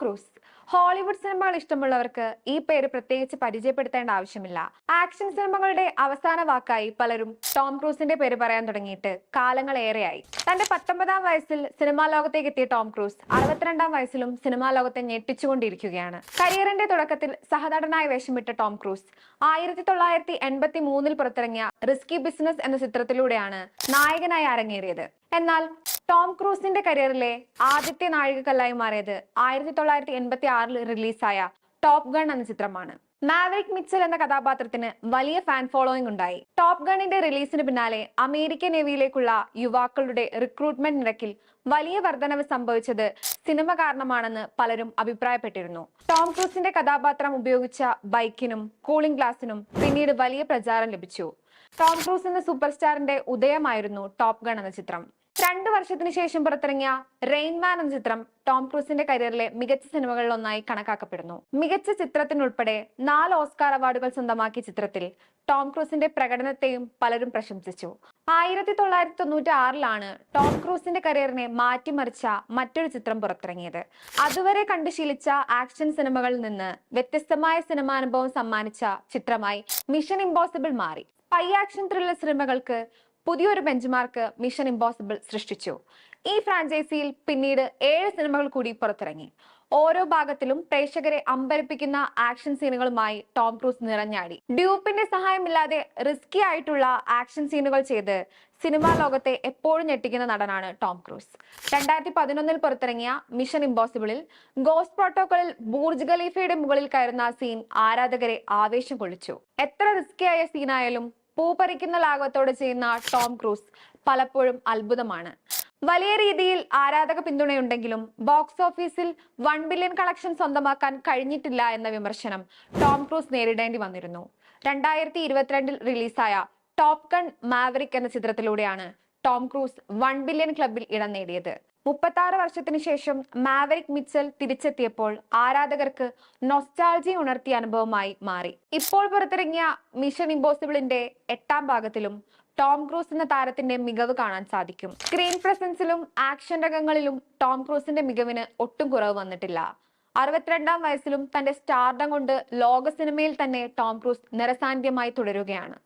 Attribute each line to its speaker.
Speaker 1: Cruise. Hollywood സിനിമകൾ ഇഷ്ടമുള്ളവർക്ക് ഈ പേര് പ്രത്യേകിച്ച് പരിചയപ്പെടുത്തേണ്ട ആവശ്യമില്ല. ആക്ഷൻ സിനിമകളുടെ അവസാന വാക്കായി പലരും ടോം ക്രൂസിന്റെ പേര് പറയാൻ തുടങ്ങിയിട്ട് കാലങ്ങളേറെയായി. തന്റെ പത്തൊമ്പതാം വയസ്സിൽ സിനിമാ ലോകത്തേക്ക് എത്തിയ ടോം ക്രൂസ് അറുപത്തിരണ്ടാം വയസ്സിലും സിനിമാ ലോകത്തെ ഞെട്ടിച്ചുകൊണ്ടിരിക്കുകയാണ്. കരിയറിന്റെ തുടക്കത്തിൽ സഹനടനായി വേഷമിട്ട ടോം ക്രൂസ് ആയിരത്തി തൊള്ളായിരത്തി എൺപത്തി മൂന്നിൽ പുറത്തിറങ്ങിയ റിസ്കി ബിസിനസ് എന്ന ചിത്രത്തിലൂടെയാണ് നായകനായി അരങ്ങേറിയത്. എന്നാൽ ടോം ക്രൂസിന്റെ കരിയറിലെ ആദ്യത്തെ നാഴികക്കല്ലായി മാറിയത് ആയിരത്തി തൊള്ളായിരത്തി എൺപത്തി ആറിൽ റിലീസായ ടോപ്പ് ഗൺ എന്ന ചിത്രമാണ്. മാവറിക് മിച്ചൽ എന്ന കഥാപാത്രത്തിന് വലിയ ഫാൻ ഫോളോയിങ് ഉണ്ടായി. ടോപ്പ് ഗണിന്റെ റിലീസിന് പിന്നാലെ അമേരിക്കൻ നേവിയിലേക്കുള്ള യുവാക്കളുടെ റിക്രൂട്ട്മെന്റ് നിരക്കിൽ വലിയ വർധനവ് സംഭവിച്ചത് സിനിമ കാരണമാണെന്ന് പലരും അഭിപ്രായപ്പെട്ടിരുന്നു. ടോം ക്രൂസിന്റെ കഥാപാത്രം ഉപയോഗിച്ച ബൈക്കിനും കൂളിംഗ് ഗ്ലാസിനും പിന്നീട് വലിയ പ്രചാരം ലഭിച്ചു. ടോം ക്രൂസ് എന്ന സൂപ്പർ സ്റ്റാറിന്റെ ഉദയമായിരുന്നു ടോപ്പ് ഗൺ എന്ന ചിത്രം. വർഷത്തിന് ശേഷം പുറത്തിറങ്ങിയ റെയിൻമാൻ എന്ന ചിത്രം ടോം ക്രൂസിന്റെ കരിയറിലെ മികച്ച സിനിമകളിൽ ഒന്നായി കണക്കാക്കപ്പെടുന്നു. മികച്ച ചിത്രത്തിനുൾപ്പെടെ നാല് ഓസ്കാർ അവാർഡുകൾ സ്വന്തമാക്കിയ ചിത്രത്തിൽ ടോം ക്രൂസിന്റെ പ്രകടനത്തെയും പലരും പ്രശംസിച്ചു. ആയിരത്തി തൊള്ളായിരത്തി തൊണ്ണൂറ്റി ആറിലാണ് ടോം ക്രൂസിന്റെ കരിയറിനെ മാറ്റിമറിച്ച മറ്റൊരു ചിത്രം പുറത്തിറങ്ങിയത്. അതുവരെ കണ്ടു ശീലിച്ച ആക്ഷൻ സിനിമകളിൽ നിന്ന് വ്യത്യസ്തമായ സിനിമാനുഭവം സമ്മാനിച്ച ചിത്രമായി മിഷൻ ഇമ്പോസിബിൾ മാറി. പൈ ആക്ഷൻ ത്രില്ലർ സിനിമകൾക്ക് പുതിയൊരു ബെഞ്ച് മാർക്ക് മിഷൻ ഇമ്പോസിബിൾ സൃഷ്ടിച്ചു. ഈ ഫ്രാഞ്ചൈസിയിൽ പിന്നീട് ഏഴ് സിനിമകൾ കൂടി പുറത്തിറങ്ങി. ഓരോ ഭാഗത്തിലും പ്രേക്ഷകരെ അമ്പരപ്പിക്കുന്ന ആക്ഷൻ സീനുകളുമായി ടോം ക്രൂസ് നിറഞ്ഞാടി. ഡ്യൂപ്പിന്റെ സഹായമില്ലാതെ റിസ്കി ആയിട്ടുള്ള ആക്ഷൻ സീനുകൾ ചെയ്ത് സിനിമാ ലോകത്തെ എപ്പോഴും ഞെട്ടിക്കുന്ന നടനാണ് ടോം ക്രൂസ്. രണ്ടായിരത്തി പതിനൊന്നിൽ പുറത്തിറങ്ങിയ മിഷൻ ഇമ്പോസിബിളിൽ ഗോസ് പ്രോട്ടോക്കോളിൽ ബൂർജ് ഖലീഫയുടെ മുകളിൽ കയറുന്ന സീൻ ആരാധകരെ ആവേശം കൊള്ളിച്ചു. എത്ര റിസ്കി ആയ സീനായാലും പൂ പറിക്കുന്ന ലാഘവത്തോടെ ചെയ്യുന്ന ടോം ക്രൂസ് പലപ്പോഴും അത്ഭുതമാണ്. വലിയ രീതിയിൽ ആരാധക പിന്തുണയുണ്ടെങ്കിലും ബോക്സ് ഓഫീസിൽ വൺ ബില്യൺ കളക്ഷൻ സ്വന്തമാക്കാൻ കഴിഞ്ഞിട്ടില്ല എന്ന വിമർശനം ടോം ക്രൂസ് നേരിടേണ്ടി വന്നിരുന്നു. രണ്ടായിരത്തി ഇരുപത്തിരണ്ടിൽ റിലീസായ ടോപ്കൺ മാവറിക് എന്ന ചിത്രത്തിലൂടെയാണ് ടോം ക്രൂസ് വൺ ബില്യൺ ക്ലബിൽ ഇടം നേടിയത്. മുപ്പത്തി ആറ് വർഷത്തിന് ശേഷം മാവരിക് മിച്ചൽ തിരിച്ചെത്തിയപ്പോൾ ആരാധകർക്ക് നൊസ്റ്റാൾജി ഉണർത്തിയ അനുഭവമായി മാറി. ഇപ്പോൾ പുറത്തിറങ്ങിയ മിഷൻ ഇമ്പോസിബിളിന്റെ എട്ടാം ഭാഗത്തിലും ടോം ക്രൂസ് എന്ന താരത്തിന്റെ മികവ് കാണാൻ സാധിക്കും. സ്ക്രീൻ പ്രസൻസിലും ആക്ഷൻ രംഗങ്ങളിലും ടോം ക്രൂസിന്റെ മികവിന് ഒട്ടും കുറവ് വന്നിട്ടില്ല. അറുപത്തിരണ്ടാം വയസ്സിലും തന്റെ സ്റ്റാർഡം കൊണ്ട് ലോക സിനിമയിൽ തന്നെ ടോം ക്രൂസ് നിറസാന്നിധ്യമായി തുടരുകയാണ്.